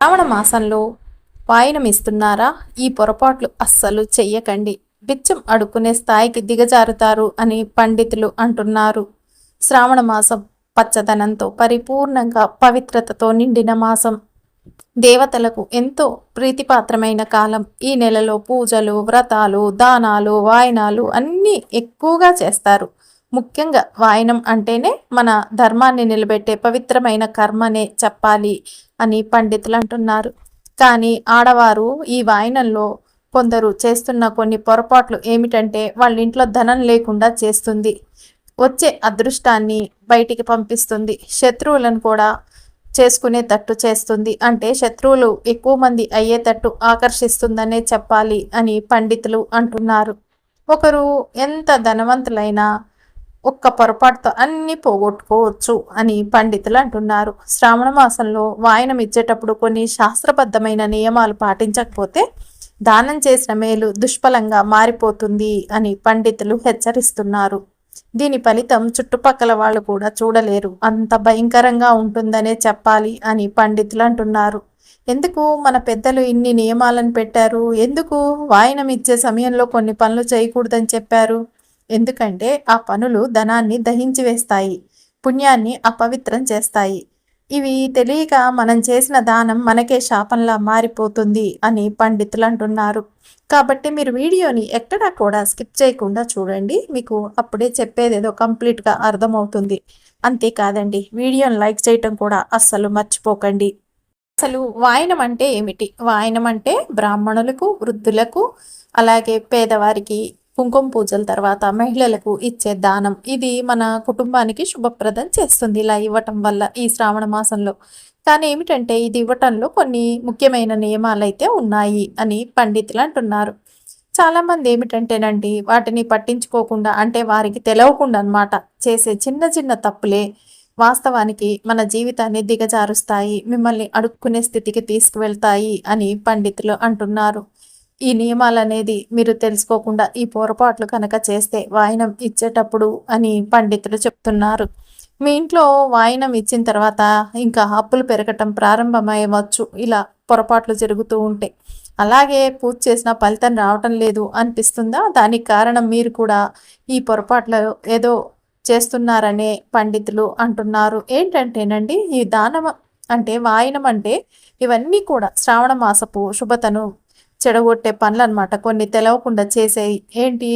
శ్రావణ మాసంలో వాయినం ఇస్తున్నారా? ఈ పొరపాట్లు అస్సలు చెయ్యకండి. బిచ్చం అడుక్కునే స్థాయికి దిగజారుతారు అని పండితులు అంటున్నారు. శ్రావణ మాసం పచ్చదనంతో పరిపూర్ణంగా పవిత్రతతో నిండిన మాసం. దేవతలకు ఎంతో ప్రీతిపాత్రమైన కాలం. ఈ నెలలో పూజలు వ్రతాలు దానాలు వాయనాలు అన్నీ ఎక్కువగా చేస్తారు. ముఖ్యంగా వాయనం అంటేనే మన ధర్మాన్ని నిలబెట్టే పవిత్రమైన కర్మనే చెప్పాలి అని పండితులు అంటున్నారు. కానీ ఆడవారు ఈ వాయనంలో కొందరు చేస్తున్న కొన్ని పొరపాట్లు ఏమిటంటే వాళ్ళ ఇంట్లో ధనం లేకుండా చేస్తుంది. వచ్చే అదృష్టాన్ని బయటికి పంపిస్తుంది. శత్రువులను కూడా చేసుకునేటట్టు చేస్తుంది. అంటే శత్రువులు ఎక్కువ మంది అయ్యేటట్టు ఆకర్షిస్తుందనే చెప్పాలి అని పండితులు అంటున్నారు. ఒకరు ఎంత ధనవంతులైనా ఒక్క పొరపాటుతో అన్ని పోగొట్టుకోవచ్చు అని పండితులు అంటున్నారు. శ్రావణ మాసంలో వాయనం ఇచ్చేటప్పుడు కొన్ని శాస్త్రబద్ధమైన నియమాలు పాటించకపోతే దానం చేసిన మేలు దుష్ఫలంగా మారిపోతుంది అని పండితులు హెచ్చరిస్తున్నారు. దీని ఫలితం చుట్టుపక్కల వాళ్ళు కూడా చూడలేరు. అంత భయంకరంగా ఉంటుందనే చెప్పాలి అని పండితులు అంటున్నారు. ఎందుకు? మన పెద్దలు ఇన్ని నియమాలను పెట్టారు. ఎందుకు? వాయనం ఇచ్చే సమయంలో కొన్ని పనులు చేయకూడదని చెప్పారు. ఎందుకంటే ఆ పనులు ధనాన్ని దహించి వేస్తాయి పుణ్యాన్ని అపవిత్రం చేస్తాయి. ఇవి తెలియక మనం చేసిన దానం మనకే శాపంలా మారిపోతుంది అని పండితులు అంటున్నారు కాబట్టి మీరు వీడియోని ఎక్కడా కూడా స్కిప్ చేయకుండా చూడండి. మీకు అప్పుడే చెప్పేది ఏదో కంప్లీట్గా అర్థమవుతుంది. అంతేకాదండి వీడియోని లైక్ చేయటం కూడా అస్సలు మర్చిపోకండి. అసలు వాయనం అంటే ఏమిటి? వాయనం అంటే బ్రాహ్మణులకు వృద్ధులకు అలాగే పేదవారికి కుంకుమ పూజల తర్వాత మహిళలకు ఇచ్చే దానం. ఇది మన కుటుంబానికి శుభప్రదం చేస్తుంది ఇలా ఇవ్వటం వల్ల ఈ శ్రావణ మాసంలో. కానీ ఏమిటంటే ఇది ఇవ్వటంలో కొన్ని ముఖ్యమైన నియమాలు అయితే ఉన్నాయి అని పండితులు అంటున్నారు. చాలామంది ఏమిటంటేనండి వాటిని పట్టించుకోకుండా అంటే వారికి తెలవకుండా అనమాట చేసే చిన్న చిన్న తప్పులే వాస్తవానికి మన జీవితాన్ని దిగజారుస్తాయి మిమ్మల్ని అడుక్కునే స్థితికి తీసుకువెళ్తాయి అని పండితులు అంటున్నారు. ఈ నియమాలు అనేది మీరు తెలుసుకోకుండా ఈ పొరపాట్లు కనుక చేస్తే వాయినం ఇచ్చేటప్పుడు అని పండితులు చెప్తున్నారు. మీ ఇంట్లో వాయినం ఇచ్చిన తర్వాత ఇంకా అప్పులు పెరగటం ప్రారంభమయ్యవచ్చు. ఇలా పొరపాట్లు జరుగుతూ ఉంటే. అలాగే పూజ చేసిన ఫలితం రావటం లేదు అనిపిస్తుందా? దానికి కారణం మీరు కూడా ఈ పొరపాట్లు ఏదో చేస్తున్నారనే పండితులు అంటున్నారు. ఏంటంటేనండి ఈ దానం అంటే వాయనం అంటే ఇవన్నీ కూడా శ్రావణ మాసపు శుభతను చెడగొట్టే పనులు అనమాట కొన్ని తెలవకుండా చేసేవి ఏంటి?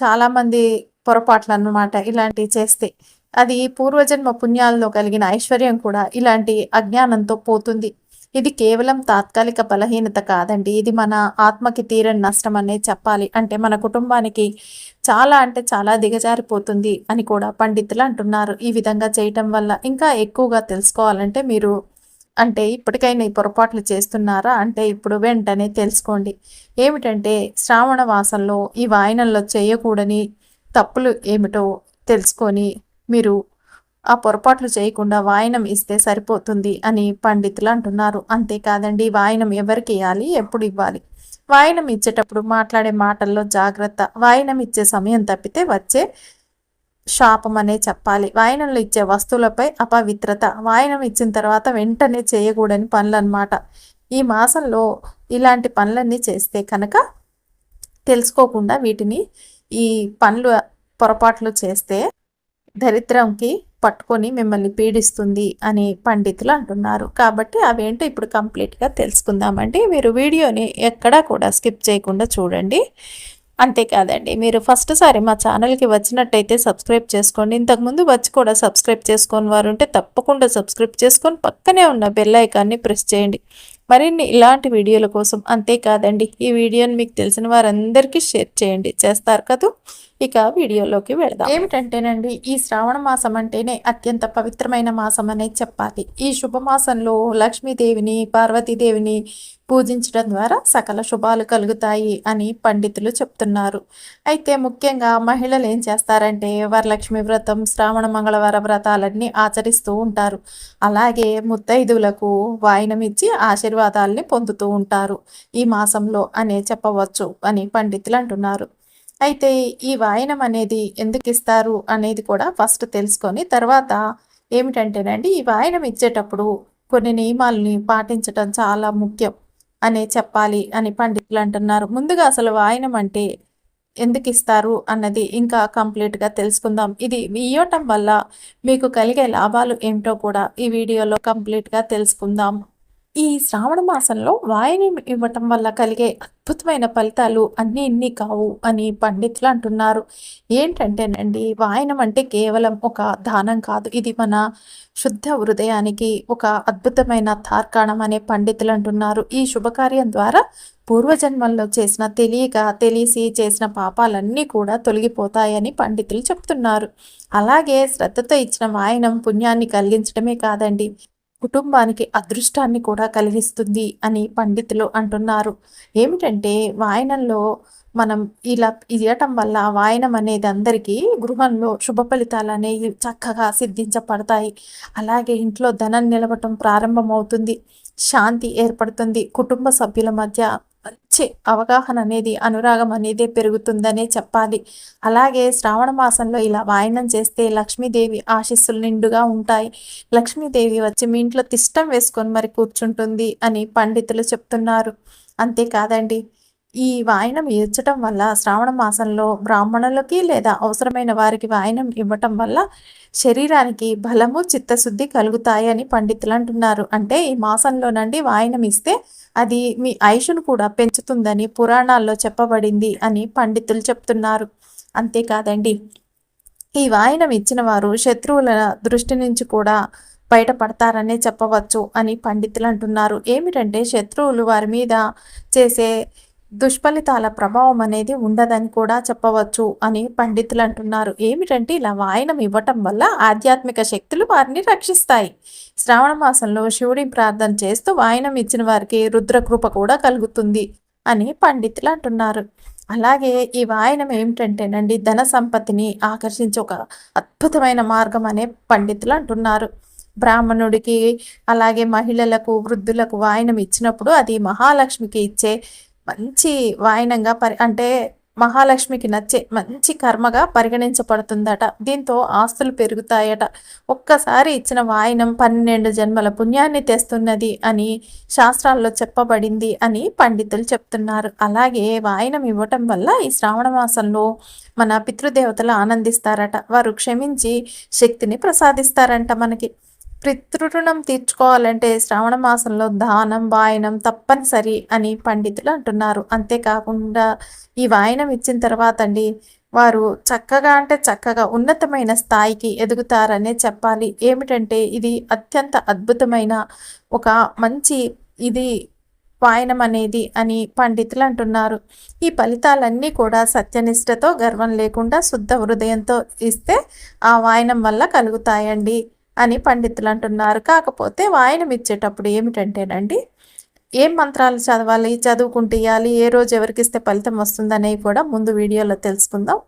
చాలామంది పొరపాట్లు అనమాట ఇలాంటివి చేస్తే. అది పూర్వజన్మ పుణ్యాలలో కలిగిన ఐశ్వర్యం కూడా ఇలాంటి అజ్ఞానంతో పోతుంది. ఇది కేవలం తాత్కాలిక బలహీనత కాదండి. ఇది మన ఆత్మకి తీరని నష్టం అనే చెప్పాలి. అంటే మన కుటుంబానికి చాలా అంటే చాలా దిగజారిపోతుంది అని కూడా పండితులు అంటున్నారు. ఈ విధంగా చేయటం వల్ల ఇంకా ఎక్కువగా తెలుసుకోవాలంటే మీరు అంటే ఇప్పటికైనా ఈ పొరపాట్లు చేస్తున్నారా? అంటే ఇప్పుడు వెంటనే తెలుసుకోండి. ఏమిటంటే శ్రావణ మాసంలో ఈ వాయనంలో చేయకూడని తప్పులు ఏమిటో తెలుసుకొని మీరు ఆ పొరపాట్లు చేయకుండా వాయనం ఇస్తే సరిపోతుంది అని పండితులు అంటున్నారు. అంతేకాదండి వాయనం ఎవరికి ఇవ్వాలి? ఎప్పుడు ఇవ్వాలి? వాయనం ఇచ్చేటప్పుడు మాట్లాడే మాటల్లో జాగ్రత్త. వాయనం ఇచ్చే సమయం తప్పితే వచ్చే శాపం అనే చెప్పాలి. వాయనంలో ఇచ్చే వస్తువులపై అపవిత్రత వాయనం ఇచ్చిన తర్వాత వెంటనే చేయకూడని పనులన్నమాట. ఈ మాసంలో ఇలాంటి పనులన్నీ చేస్తే కనుక తెలుసుకోకుండా వీటిని ఈ పనులు పొరపాట్లు చేస్తే దరిద్రంకి పట్టుకొని మిమ్మల్ని పీడిస్తుంది అని పండితులు అంటున్నారు. కాబట్టి అవేంటో ఇప్పుడు కంప్లీట్గా తెలుసుకుందామండి. మీరు వీడియోని ఎక్కడా కూడా స్కిప్ చేయకుండా చూడండి. అంతేకాదండి. మీరు ఫస్ట్ సారి మా ఛానల్కి వచ్చినట్టయితే సబ్స్క్రైబ్ చేసుకోండి. ఇంతకుముందు వచ్చి కూడా సబ్స్క్రైబ్ చేసుకొని వారు ఉంటే తప్పకుండా సబ్స్క్రైబ్ చేసుకొని పక్కనే ఉన్న బెల్ ఐకాన్ని ప్రెస్ చేయండి. మరిన్ని ఇలాంటి వీడియోల కోసం అంతేకాదండి. ఈ వీడియోని మీకు తెలిసిన వారందరికీ షేర్ చేయండి. చేస్తారు కదా? ఇక వీడియోలోకి వెళదాం. ఏమిటంటేనండి ఈ శ్రావణ మాసం అంటేనే అత్యంత పవిత్రమైన మాసం అనేది చెప్పాలి. ఈ శుభమాసంలో లక్ష్మీదేవిని పార్వతీదేవిని పూజించడం ద్వారా సకల శుభాలు కలుగుతాయి అని పండితులు చెప్తున్నారు. అయితే ముఖ్యంగా మహిళలు ఏం చేస్తారంటే వరలక్ష్మి వ్రతం శ్రావణ మంగళవార వ్రతాలన్నీ ఆచరిస్తూ ఉంటారు. అలాగే ముత్తైదువులకు వాయినం ఇచ్చి ఆశీర్వాదాలని పొందుతూ ఉంటారు. ఈ మాసంలో అనే చెప్పవచ్చు అని పండితులు అంటున్నారు. అయితే ఈ వాయనం అనేది ఎందుకు ఇస్తారు అనేది కూడా ఫస్ట్ తెలుసుకొని తర్వాత ఏమిటంటేనండి ఈ వాయనం ఇచ్చేటప్పుడు కొన్ని నియమాలని పాటించటం చాలా ముఖ్యం. అనే చెప్పాలి అని పండితులు అంటున్నారు. ముందుగా అసలు వాయనం అంటే ఎందుకు ఇస్తారు అన్నది ఇంకా కంప్లీట్గా తెలుసుకుందాం. ఇది ఇవ్వటం వల్ల మీకు కలిగే లాభాలు ఏమిటో కూడా ఈ వీడియోలో కంప్లీట్గా తెలుసుకుందాం. ఈ శ్రావణ మాసంలో వాయుని ఇవ్వటం వల్ల కలిగే అద్భుతమైన ఫలితాలు అన్నీ ఇన్ని కావు అని పండితులు అంటున్నారు. ఏంటంటేనండి వాయనం అంటే కేవలం ఒక దానం కాదు. ఇది మన శుద్ధ హృదయానికి ఒక అద్భుతమైన తార్కాణం అనే పండితులు అంటున్నారు. ఈ శుభకార్యం ద్వారా పూర్వజన్మల్లో చేసిన తెలియక తెలిసి చేసిన పాపాలన్నీ కూడా తొలగిపోతాయని పండితులు చెప్తున్నారు. అలాగే శ్రద్ధతో ఇచ్చిన వాయనం పుణ్యాన్ని కలిగించడమే కాదండి. కుటుంబానికి అదృష్టాన్ని కూడా కలిగిస్తుంది అని పండితులు అంటున్నారు. ఏమిటంటే వాయనంలో మనం ఇలా ఇవ్వటం వల్ల వాయనం అనేది అందరికీ గృహంలో శుభ ఫలితాలు అనేవి చక్కగా సిద్ధించబడతాయి. అలాగే ఇంట్లో ధనం నిలవటం ప్రారంభమవుతుంది. శాంతి ఏర్పడుతుంది. కుటుంబ సభ్యుల మధ్య మంచి అవగాహన అనేది అనురాగం అనేది పెరుగుతుందనే చెప్పాలి. అలాగే శ్రావణ మాసంలో ఇలా వాయనం చేస్తే లక్ష్మీదేవి ఆశీస్సులు నిండుగా ఉంటాయి. లక్ష్మీదేవి వచ్చి మీ ఇంట్లో తిష్టం వేసుకొని మరి కూర్చుంటుంది అని పండితులు చెప్తున్నారు. అంతేకాదండి ఈ వాయనం ఇచ్చటం వల్ల శ్రావణ మాసంలో బ్రాహ్మణులకి లేదా అవసరమైన వారికి వాయనం ఇవ్వటం వల్ల శరీరానికి బలము చిత్తశుద్ధి కలుగుతాయని పండితులు అంటున్నారు. అంటే ఈ మాసంలోనండి వాయనం ఇస్తే అది మీ ఆయుషును కూడా పెంచుతుందని పురాణాల్లో చెప్పబడింది అని పండితులు చెప్తున్నారు. అంతేకాదండి. ఈ వాయనం ఇచ్చిన వారు శత్రువుల దృష్టి నుంచి కూడా బయటపడతారనే చెప్పవచ్చు అని పండితులు అంటున్నారు. ఏమిటంటే శత్రువులు వారి మీద చేసే దుష్ఫలితాల ప్రభావం అనేది ఉండదని కూడా చెప్పవచ్చు అని పండితులు అంటున్నారు. ఏమిటంటే ఇలా వాయనం ఇవ్వటం వల్ల ఆధ్యాత్మిక శక్తులు వారిని రక్షిస్తాయి. శ్రావణ మాసంలో శివుడి ప్రార్థన చేస్తూ వాయనం ఇచ్చిన వారికి రుద్రకృప కూడా కలుగుతుంది అని పండితులు అంటున్నారు. అలాగే ఈ వాయనం ఏమిటంటేనండి ధన సంపత్తిని ఆకర్షించే ఒక అద్భుతమైన మార్గం అనే పండితులు అంటున్నారు. బ్రాహ్మణుడికి అలాగే మహిళలకు వృద్ధులకు వాయనం ఇచ్చినప్పుడు అది మహాలక్ష్మికి ఇచ్చే మంచి వాయనంగా పరి అంటే మహాలక్ష్మికి నచ్చే మంచి కర్మగా పరిగణించబడుతుందట. దీంతో ఆస్తులు పెరుగుతాయట. ఒక్కసారి ఇచ్చిన వాయనం పన్నెండు జన్మల పుణ్యాన్ని తెస్తున్నది అని శాస్త్రాల్లో చెప్పబడింది అని పండితులు చెప్తున్నారు. అలాగే వాయనం ఇవ్వటం వల్ల ఈ శ్రావణ మాసంలో మన పితృదేవతలు ఆనందిస్తారట. వారు క్షమించి శక్తిని ప్రసాదిస్తారంట మనకి. పితృణం తీర్చుకోవాలంటే శ్రావణ మాసంలో దానం వాయనం తప్పనిసరి అని పండితులు అంటున్నారు. అంతేకాకుండా ఈ వాయనం ఇచ్చిన తర్వాత అండి వారు చక్కగా అంటే చక్కగా ఉన్నతమైన స్థాయికి ఎదుగుతారనే చెప్పాలి. ఏమిటంటే ఇది అత్యంత అద్భుతమైన ఒక మంచి ఇది వాయనం అనేది అని పండితులు అంటున్నారు. ఈ ఫలితాలన్నీ కూడా సత్యనిష్టతో గర్వం లేకుండా శుద్ధ హృదయంతో ఇస్తే ఆ వాయనం వల్ల కలుగుతాయండి. అని పండితులు అంటున్నారు. కాకపోతే వాయనం ఇచ్చేటప్పుడు ఏమిటంటేనండి ఏం మంత్రాలు చదవాలి చదువుకుంటూ ఇవ్వాలి ఏ రోజు ఎవరికిస్తే ఫలితం వస్తుందనేవి కూడా ముందు వీడియోలో తెలుసుకుందాం.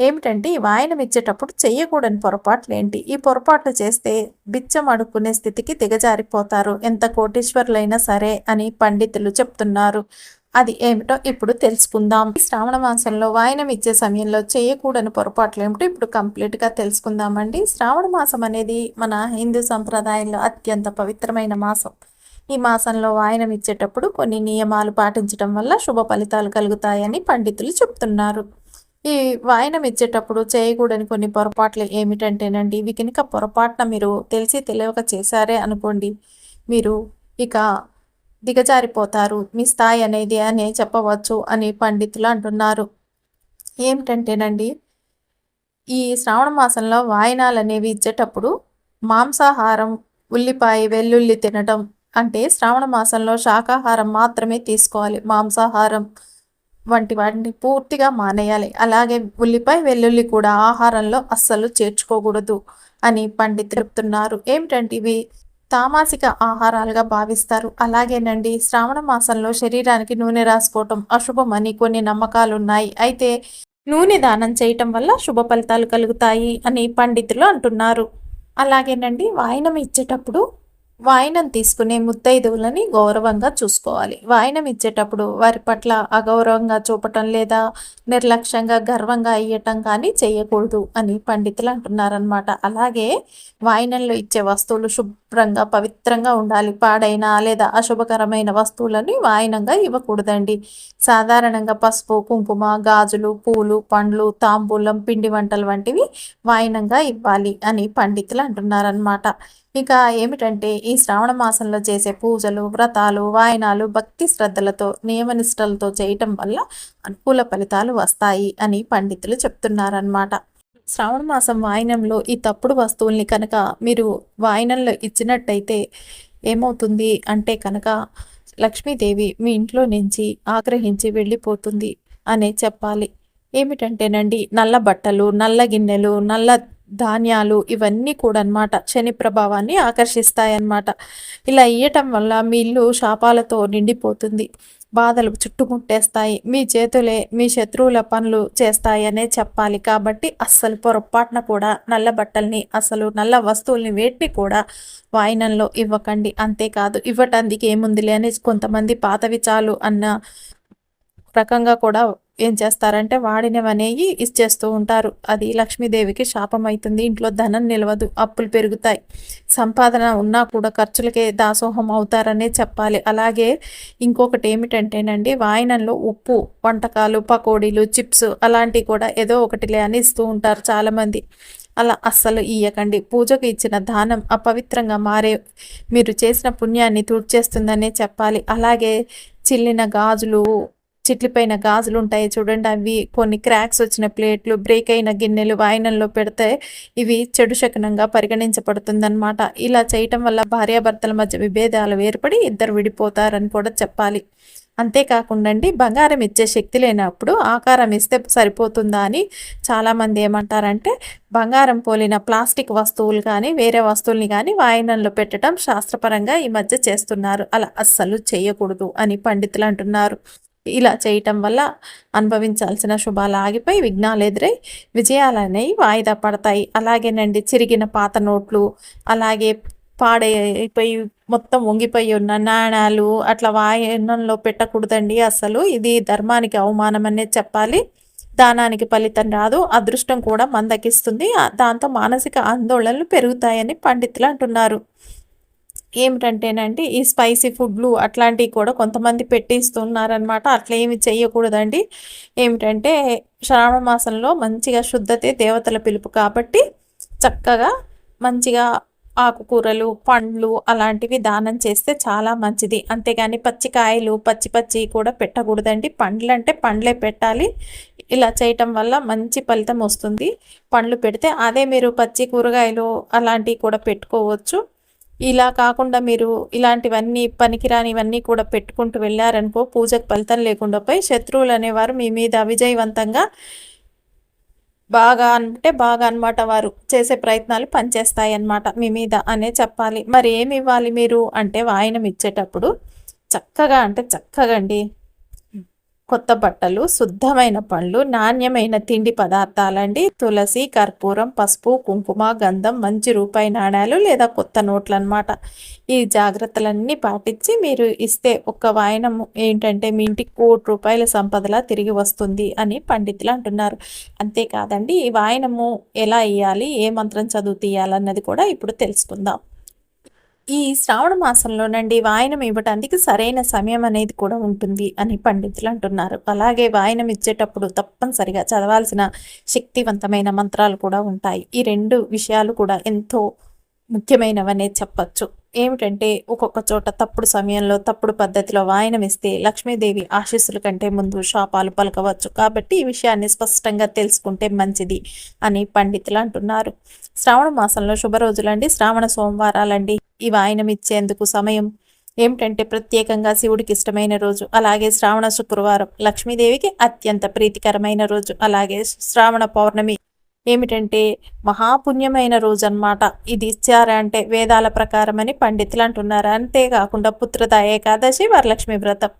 ఏమిటంటే ఈ వాయనం ఇచ్చేటప్పుడు చేయకూడని పొరపాట్లు ఏంటి? ఈ పొరపాట్లు చేస్తే బిచ్చం అడుక్కునే స్థితికి దిగజారిపోతారు. ఎంత కోటీశ్వరులైనా సరే అని పండితులు చెప్తున్నారు. అది ఏమిటో ఇప్పుడు తెలుసుకుందాం. శ్రావణ మాసంలో వాయనం ఇచ్చే సమయంలో చేయకూడని పొరపాట్లు ఏమిటో ఇప్పుడు కంప్లీట్గా తెలుసుకుందామండి. శ్రావణ మాసం అనేది మన హిందూ సంప్రదాయంలో అత్యంత పవిత్రమైన మాసం. ఈ మాసంలో వాయనం ఇచ్చేటప్పుడు కొన్ని నియమాలు పాటించడం వల్ల శుభ ఫలితాలు కలుగుతాయని పండితులు చెప్తున్నారు. ఈ వాయనం ఇచ్చేటప్పుడు చేయకూడని కొన్ని పొరపాట్లు ఏమిటంటేనండి ఇవి కనుక పొరపాటున మీరు తెలిసి తెలియక చేశారే అనుకోండి. మీరు ఇక దిగజారిపోతారు. మీ స్థాయి అనేది అని చెప్పవచ్చు అని పండితులు అంటున్నారు. ఏమిటంటేనండి ఈ శ్రావణ మాసంలో వాయినాలు అనేవి ఇచ్చేటప్పుడు మాంసాహారం ఉల్లిపాయ వెల్లుల్లి తినటం అంటే శ్రావణ మాసంలో శాకాహారం మాత్రమే తీసుకోవాలి. మాంసాహారం వంటి వాటిని పూర్తిగా మానేయాలి. అలాగే ఉల్లిపాయ వెల్లుల్లి కూడా ఆహారంలో అస్సలు చేర్చుకోకూడదు అని పండితులు చెప్తున్నారు. ఏమిటంటే ఇవి తామాసిక ఆహారాలుగా భావిస్తారు. అలాగేనండి శ్రావణ మాసంలో శరీరానికి నూనె రాసుకోవటం అశుభమని కొన్ని నమ్మకాలు ఉన్నాయి అయితే నూనె దానం చేయటం వల్ల శుభ ఫలితాలు కలుగుతాయి అని పండితులు అంటున్నారు. అలాగేనండి వాయనం ఇచ్చేటప్పుడు వాయినం తీసుకునే ముత్తైదువులని గౌరవంగా చూసుకోవాలి. వాయినం ఇచ్చేటప్పుడు వారి పట్ల అగౌరవంగా చూపటం లేదా నిర్లక్ష్యంగా గర్వంగా ఇయ్యటం కానీ చేయకూడదు అని పండితులు అంటున్నారనమాట అలాగే వాయినంలో ఇచ్చే వస్తువులు శుభ్రంగా పవిత్రంగా ఉండాలి. పాడైన లేదా అశుభకరమైన వస్తువులని వాయినంగా ఇవ్వకూడదండి. సాధారణంగా పసుపు కుంకుమ గాజులు పూలు పండ్లు తాంబూలం పిండి వంటలు వంటివి వాయినంగా ఇవ్వాలి అని పండితులు అంటున్నారనమాట ఇక ఏమిటంటే ఈ శ్రావణ మాసంలో చేసే పూజలు వ్రతాలు వాయనాలు భక్తి శ్రద్ధలతో నియమనిష్టలతో చేయటం వల్ల అనుకూల ఫలితాలు వస్తాయి అని పండితులు చెప్తున్నారనమాట శ్రావణ మాసం వాయనంలో ఈ తప్పుడు వస్తువుల్ని కనుక మీరు వాయనంలో ఇచ్చినట్టయితే ఏమవుతుంది అంటే కనుక లక్ష్మీదేవి మీ ఇంట్లో నుంచి ఆగ్రహించి వెళ్ళిపోతుంది అనే చెప్పాలి. ఏమిటంటేనండి నల్ల బట్టలు నల్ల గిన్నెలు నల్ల ధాన్యాలు ఇవన్నీ కూడా అనమాట శని ప్రభావాన్ని ఆకర్షిస్తాయన్నమాట. ఇలా ఇయ్యటం వల్ల మీ ఇల్లు శాపాలతో నిండిపోతుంది. బాధలు చుట్టుముట్టేస్తాయి. మీ చేతులే మీ శత్రువుల పనులు చేస్తాయనే చెప్పాలి కాబట్టి అస్సలు పొరపాటున కూడా నల్ల బట్టల్ని అసలు నల్ల వస్తువుల్ని వేటిని కూడా వాయినంలో ఇవ్వకండి. అంతేకాదు ఇవ్వటానికి ఏముందిలే అని కొంతమంది పాతవి చాలు అన్న రకంగా కూడా ఏం చేస్తారంటే వాడినవనేవి ఇచ్చేస్తూ ఉంటారు. అది లక్ష్మీదేవికి శాపం అవుతుంది ఇంట్లో ధనం నిలవదు. అప్పులు పెరుగుతాయి. సంపాదన ఉన్నా కూడా ఖర్చులకే దాసోహం అవుతారనే చెప్పాలి. అలాగే ఇంకొకటి ఏమిటంటేనండి వాయనంలో ఉప్పు వంటకాలు పకోడీలు చిప్స్ అలాంటివి కూడా ఏదో ఒకటిలే అని ఇస్తూ ఉంటారు చాలామంది. అలా అస్సలు ఇయ్యకండి. పూజకు ఇచ్చిన దానం అపవిత్రంగా మారే మీరు చేసిన పుణ్యాన్ని తుడిచేస్తుందనే చెప్పాలి. అలాగే చిల్లిన గాజులు చిట్లిపోయిన గాజులు ఉంటాయి చూడండి అవి కొన్ని క్రాక్స్ వచ్చిన ప్లేట్లు బ్రేక్ అయిన గిన్నెలు వాయినంలో పెడితే ఇవి చెడు శకనంగా పరిగణించబడుతుందన్నమాట. ఇలా చేయటం వల్ల భార్యాభర్తల మధ్య విభేదాలు ఏర్పడి ఇద్దరు విడిపోతారని కూడా చెప్పాలి. అంతేకాకుండా బంగారం ఇచ్చే శక్తి లేనప్పుడు ఆకారం ఇస్తే సరిపోతుందా అని చాలామంది ఏమంటారంటే బంగారం పోలిన ప్లాస్టిక్ వస్తువులు కానీ వేరే వస్తువుల్ని కానీ వాయినంలో పెట్టడం శాస్త్రపరంగా ఈ మధ్య చేస్తున్నారు. అలా అస్సలు చేయకూడదు అని పండితులు అంటున్నారు. ఇలా చేయటం వల్ల అనుభవించాల్సిన శుభాలు ఆగిపోయి విఘ్నాలు ఎదురై విజయాలు అనేవి వాయిదా పడతాయి. అలాగేనండి చిరిగిన పాత నోట్లు అలాగే పాడైపోయి మొత్తం వంగిపోయి ఉన్న నాణాలు అట్లా వాయనంలో పెట్టకూడదండి అసలు. ఇది ధర్మానికి అవమానం అనే చెప్పాలి. దానానికి ఫలితం రాదు. అదృష్టం కూడా మందకిస్తుంది. దాంతో మానసిక ఆందోళనలు పెరుగుతాయని పండితులు అంటున్నారు. ఏమిటంటేనండి ఈ స్పైసీ ఫుడ్లు అట్లాంటివి కూడా కొంతమంది పెట్టిస్తున్నారనమాట అట్లా ఏమి చేయకూడదండి. ఏమిటంటే శ్రావణ మాసంలో మంచిగా శుద్ధతే దేవతల పిలుపు కాబట్టి చక్కగా మంచిగా ఆకుకూరలు పండ్లు అలాంటివి దానం చేస్తే చాలా మంచిది. అంతేగాని పచ్చికాయలు పచ్చి పచ్చి కూడా పెట్టకూడదండి. పండ్లు అంటే పండ్లే పెట్టాలి. ఇలా చేయటం వల్ల మంచి ఫలితం వస్తుంది. పండ్లు పెడితే అదే మీరు పచ్చి కూరగాయలు అలాంటివి కూడా పెట్టుకోవచ్చు. ఇలా కాకుండా మీరు ఇలాంటివన్నీ పనికిరానివన్నీ కూడా పెట్టుకుంటూ వెళ్ళారనుకో పూజకు ఫలితం లేకుండా పోయి శత్రువులు అనేవారు మీ మీద విజయవంతంగా బాగా అంటే బాగా అనమాట వారు చేసే ప్రయత్నాలు పనిచేస్తాయి అన్నమాట మీ మీద అనే చెప్పాలి. మరి ఏమి ఇవ్వాలి మీరు? అంటే వాయనం ఇచ్చేటప్పుడు చక్కగా అంటే చక్కగా అండి కొత్త బట్టలు శుద్ధమైన పండ్లు నాణ్యమైన తిండి పదార్థాలండి. తులసి కర్పూరం పసుపు కుంకుమ గంధం మంచి రూపాయి నాణాలు లేదా కొత్త నోట్లు అనమాట ఈ జాగ్రత్తలన్నీ పాటించి మీరు ఇస్తే ఒక వాయనం ఏంటంటే మీ ఇంటికి కోటి రూపాయల సంపదలా తిరిగి వస్తుంది అని పండితులు అంటున్నారు. అంతేకాదండి ఈ వాయనము ఎలా ఇవ్వాలి ఏ మంత్రం చదువు తీయాలన్నది కూడా ఇప్పుడు తెలుసుకుందాం. ఈ శ్రావణ మాసంలోనండి వాయనం ఇవ్వటానికి సరైన సమయం అనేది కూడా ఉంటుంది అని పండితులు అంటున్నారు. అలాగే వాయనం ఇచ్చేటప్పుడు తప్పనిసరిగా చదవాల్సిన శక్తివంతమైన మంత్రాలు కూడా ఉంటాయి. ఈ రెండు విషయాలు కూడా ఎంతో ముఖ్యమైనవనే చెప్పచ్చు. ఏమిటంటే ఒక్కొక్క చోట తప్పుడు సమయంలో తప్పుడు పద్ధతిలో వాయనం ఇస్తే లక్ష్మీదేవి ఆశీస్సుల కంటే ముందు శాపాలు పలకవచ్చు. కాబట్టి ఈ విషయాన్ని స్పష్టంగా తెలుసుకుంటే మంచిది అని పండితులు అంటున్నారు. శ్రావణ మాసంలో శుభరోజులండి. శ్రావణ సోమవారాలండి. ఇచ్చేందుకు సమయం. ఏమిటంటే ప్రత్యేకంగా శివుడికి ఇష్టమైన రోజు. అలాగే శ్రావణ శుక్రవారం. లక్ష్మీదేవికి అత్యంత ప్రీతికరమైన రోజు. అలాగే శ్రావణ పౌర్ణమి. ఏమిటంటే మహాపుణ్యమైన రోజు అనమాట ఇది ఇచ్చారా అంటే వేదాల ప్రకారమని పండితులు అంటున్నారు. అంతేకాకుండా పుత్రత ఏకాదశి వరలక్ష్మి వ్రతం.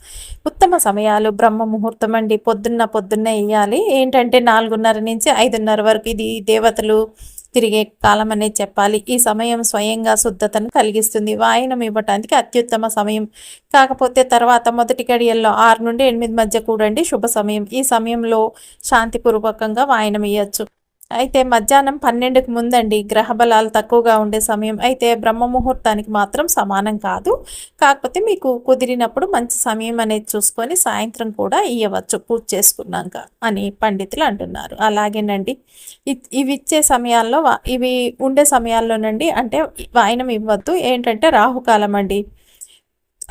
ఉత్తమ సమయాలు బ్రహ్మ ముహూర్తం అండి. పొద్దున్న పొద్దున్నే ఇవ్వాలి ఏంటంటే నాలుగున్నర నుంచి ఐదున్నర వరకు ఇది దేవతలు తిరిగే కాలం అనేది చెప్పాలి. ఈ సమయం స్వయంగా శుద్ధతను కలిగిస్తుంది. వాయనం ఇవ్వటానికి అత్యుత్తమ సమయం. కాకపోతే తర్వాత మొదటి గడియల్లో ఆరు నుండి ఎనిమిది మధ్య కూడండి శుభ సమయం. ఈ సమయంలో శాంతిపూర్వకంగా వాయనం ఇవ్వచ్చు అయితే మధ్యాహ్నం పన్నెండుకు ముందండి గ్రహ బలాలు తక్కువగా ఉండే సమయం. అయితే బ్రహ్మ ముహూర్తానికి మాత్రం సమానం కాదు. కాకపోతే మీకు కుదిరినప్పుడు మంచి సమయం అనేది చూసుకొని సాయంత్రం కూడా ఇవ్వచ్చు పూజ చేసుకున్నాక అని పండితులు అంటున్నారు. అలాగేనండి. ఇవి ఇచ్చే సమయాల్లో ఇవి ఉండే సమయాల్లోనండి. అంటే వాయనం ఇవ్వద్దు. ఏంటంటే రాహుకాలం అండి.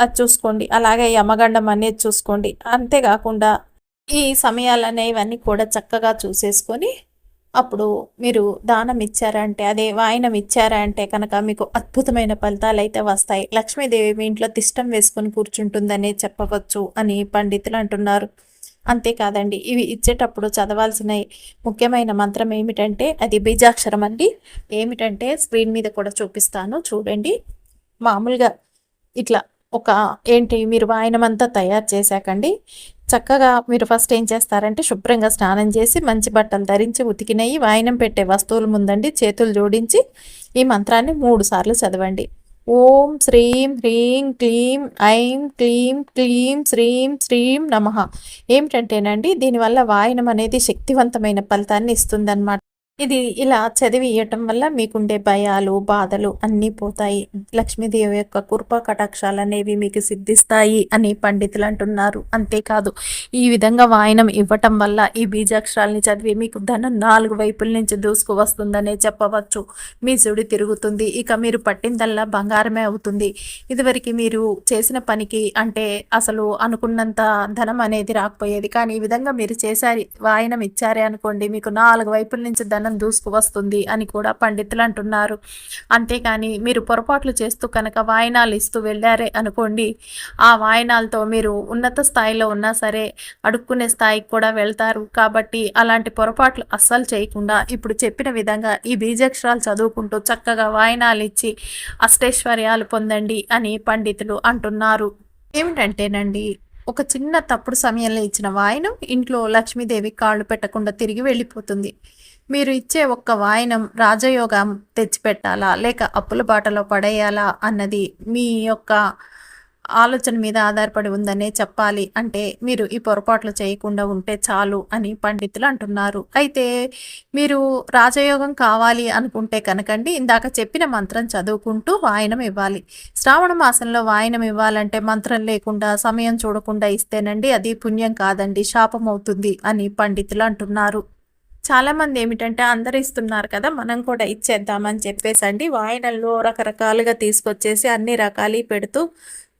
అది చూసుకోండి. అలాగే యమగండం అనేది చూసుకోండి. అంతేకాకుండా ఈ సమయాలు అనేవన్నీ కూడా చక్కగా చూసేసుకొని అప్పుడు మీరు దానం ఇచ్చారా అంటే అదే వాయనం ఇచ్చారా అంటే కనుక మీకు అద్భుతమైన ఫలితాలు అయితే వస్తాయి. లక్ష్మీదేవి మీ ఇంట్లో తిష్టం వేసుకొని కూర్చుంటుందనే చెప్పవచ్చు అని పండితులు అంటున్నారు. అంతేకాదండి ఇవి ఇచ్చేటప్పుడు చదవాల్సిన ముఖ్యమైన మంత్రం ఏమిటంటే అది బీజాక్షరం అండి. ఏమిటంటే స్క్రీన్ మీద కూడా చూపిస్తాను. చూడండి. మామూలుగా ఇట్లా ఒక ఏంటి మీరు వాయనమంతా తయారు చేశాకండి. చక్కగా మీరు ఫస్ట్ ఏం చేస్తారంటే శుభ్రంగా స్నానం చేసి మంచి బట్టలు ధరించి ఉతికినవి వాయనం పెట్టే వస్తువుల ముందండి చేతులు జోడించి ఈ మంత్రాన్ని మూడు సార్లు చదవండి. ఓం శ్రీం హ్రీం క్లీం ఐం క్లీం క్లీం శ్రీం శ్రీం నమ. ఏమిటంటేనండి దీనివల్ల వాయనం అనేది శక్తివంతమైన ఫలితాన్ని ఇస్తుందన్నమాట. ఇది ఇలా చదివి ఇవ్వటం వల్ల మీకుండే భయాలు బాధలు అన్నీ పోతాయి. లక్ష్మీదేవి యొక్క కృప కటాక్షాలు అనేవి మీకు సిద్ధిస్తాయి అని పండితులు అంటున్నారు. అంతేకాదు ఈ విధంగా వాయనం ఇవ్వటం వల్ల ఈ బీజాక్షరాల్ని చదివి మీకు ధనం నాలుగు వైపుల నుంచి దూసుకు వస్తుందనే చెప్పవచ్చు. మీ సుడి తిరుగుతుంది. ఇక మీరు పట్టిందల్లా బంగారమే అవుతుంది. ఇదివరకు మీరు చేసిన పనికి అంటే అసలు అనుకున్నంత ధనం అనేది రాకపోయేది. కానీ ఈ విధంగా మీరు చేశారు వాయనం ఇచ్చారే అనుకోండి మీకు నాలుగు వైపుల నుంచి ధనం ఆనందం దూసుకు వస్తుంది అని కూడా పండితులు అంటున్నారు. అంతేకాని మీరు పొరపాట్లు చేస్తూ కనుక వాయనాలు ఇస్తూ వెళ్ళారే అనుకోండి ఆ వాయనాలతో మీరు ఉన్నత స్థాయిలో ఉన్నా సరే అడుక్కునే స్థాయికి కూడా వెళ్తారు. కాబట్టి అలాంటి పొరపాట్లు అస్సలు చేయకుండా ఇప్పుడు చెప్పిన విధంగా ఈ బీజాక్షరాలు చదువుకుంటూ చక్కగా వాయనాలు ఇచ్చి అష్టైశ్వర్యాలు పొందండి అని పండితులు అంటున్నారు. ఏమిటంటేనండి ఒక చిన్న తప్పుడు సమయంలో ఇచ్చిన వాయనం ఇంట్లో లక్ష్మీదేవి కాళ్ళు పెట్టకుండా తిరిగి వెళ్ళిపోతుంది. మీరు ఇచ్చే ఒక్క వాయనం రాజయోగం తెచ్చిపెట్టాలా? లేక అప్పుల బాటలో పడేయాలా? అన్నది మీ యొక్క ఆలోచన మీద ఆధారపడి ఉందనే చెప్పాలి. అంటే మీరు ఈ పొరపాట్లు చేయకుండా ఉంటే చాలు అని పండితులు అంటున్నారు. అయితే మీరు రాజయోగం కావాలి అనుకుంటే కనుకండి ఇందాక చెప్పిన మంత్రం చదువుకుంటూ వాయనం ఇవ్వాలి. శ్రావణ మాసంలో వాయనం ఇవ్వాలంటే మంత్రం లేకుండా సమయం చూడకుండా ఇస్తేనండి అది పుణ్యం కాదండి శాపం అవుతుంది అని పండితులు అంటున్నారు. చాలామంది ఏమిటంటే అందరు ఇస్తున్నారు కదా మనం కూడా ఇచ్చేద్దామని చెప్పేసి అండి వాయినల్లో రకరకాలుగా తీసుకొచ్చేసి అన్ని రకాలు పెడుతూ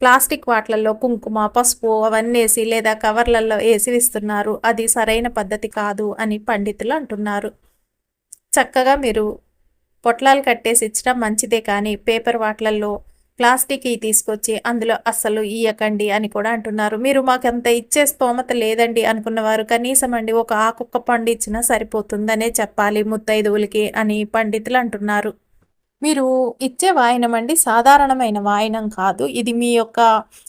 ప్లాస్టిక్ వాటిలలో కుంకుమ పసుపు అవన్నీ వేసి లేదా కవర్లలో వేసి ఇస్తున్నారు. అది సరైన పద్ధతి కాదు అని పండితులు అంటున్నారు. చక్కగా మీరు పొట్లాలు కట్టేసి ఇచ్చడం మంచిదే కానీ పేపర్ వాట్లల్లో ప్లాస్టిక్ తీసుకొచ్చి అందులో అస్సలు ఇయ్యకండి అని కూడా అంటున్నారు. మీరు మాకు అంత ఇచ్చే స్తోమత లేదండి అనుకున్నవారు కనీసం అండి ఒక ఆకుక్క పండు ఇచ్చినా సరిపోతుందనే చెప్పాలి ముత్తైదువులకి అని పండితులు అంటున్నారు. మీరు ఇచ్చే వాయనం అండి సాధారణమైన వాయనం కాదు. ఇది మీ యొక్క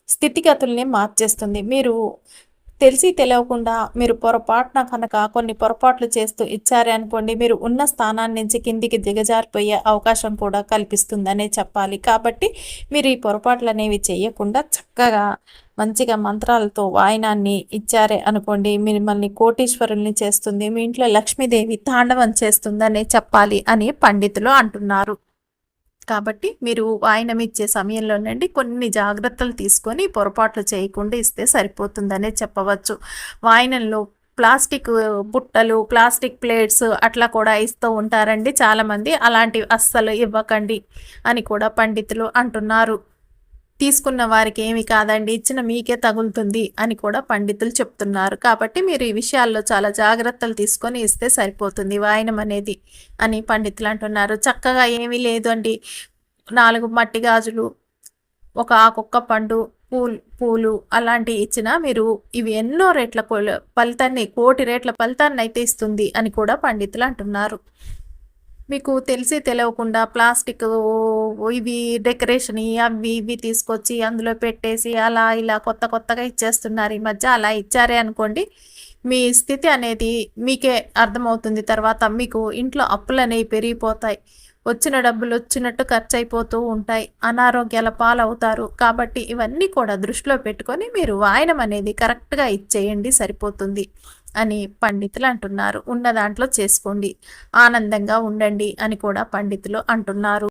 స్థితిగతుల్ని మార్చేస్తుంది. మీరు తెలిసి తెలియకుండా మీరు పొరపాటున కనుక కొన్ని పొరపాట్లు చేస్తూ ఇచ్చారే అనుకోండి మీరు ఉన్న స్థానాన్ని నుంచి కిందికి దిగజారిపోయే అవకాశం కూడా కల్పిస్తుందనే చెప్పాలి. కాబట్టి మీరు ఈ పొరపాట్లు అనేవి చేయకుండా చక్కగా మంచిగా మంత్రాలతో వాయనాన్ని ఇచ్చారే అనుకోండి మిమ్మల్ని కోటీశ్వరుల్ని చేస్తుంది మీ ఇంట్లో లక్ష్మీదేవి తాండవం చేస్తుందనే చెప్పాలి అని పండితులు అంటున్నారు. కాబట్టి మీరు వాయినం ఇచ్చే సమయంలోనండి కొన్ని జాగ్రత్తలు తీసుకొని పొరపాట్లు చేయకుండా ఇస్తే సరిపోతుందనే చెప్పవచ్చు. వాయినంలో ప్లాస్టిక్ బుట్టలు ప్లాస్టిక్ ప్లేట్స్ అట్లా కూడా ఇస్తూ ఉంటారండి చాలామంది. అలాంటివి అస్సలు ఇవ్వకండి అని కూడా పండితులు అంటున్నారు. తీసుకున్న వారికి ఏమి కాదండి ఇచ్చిన మీకే తగులుతుంది అని కూడా పండితులు చెప్తున్నారు. కాబట్టి మీరు ఈ విషయాల్లో చాలా జాగ్రత్తలు తీసుకొని ఇస్తే సరిపోతుంది వాయనం అనేది అని పండితులు అంటున్నారు. చక్కగా ఏమీ లేదు అండి. నాలుగు మట్టి గాజులు ఒక ఆకొక్క పండు పూలు పూలు అలాంటివి ఇచ్చిన మీరు ఇవి ఎన్నో రేట్ల ఫలితాన్ని కోటి రేట్ల ఫలితాన్ని అయితే ఇస్తుంది అని కూడా పండితులు అంటున్నారు. మీకు తెలిసి తెలియకుండా ప్లాస్టిక్ ఇవి డెకరేషన్ అవి ఇవి తీసుకొచ్చి అందులో పెట్టేసి అలా ఇలా కొత్త కొత్తగా ఇచ్చేస్తున్నారు ఈ మధ్య. అలా ఇచ్చారే అనుకోండి మీ స్థితి అనేది మీకే అర్థమవుతుంది. తర్వాత మీకు ఇంట్లో అప్పులు అనేవి పెరిగిపోతాయి. వచ్చిన డబ్బులు వచ్చినట్టు ఖర్చు అయిపోతూ ఉంటాయి. అనారోగ్యాల పాలవుతారు. కాబట్టి ఇవన్నీ కూడా దృష్టిలో పెట్టుకొని మీరు వాయనం అనేది కరెక్ట్గా ఇచ్చేయండి సరిపోతుంది. అని పండితులు అంటున్నారు. ఉన్న దాంట్లో చేసుకోండి. ఆనందంగా ఉండండి అని కూడా పండితులు అంటున్నారు.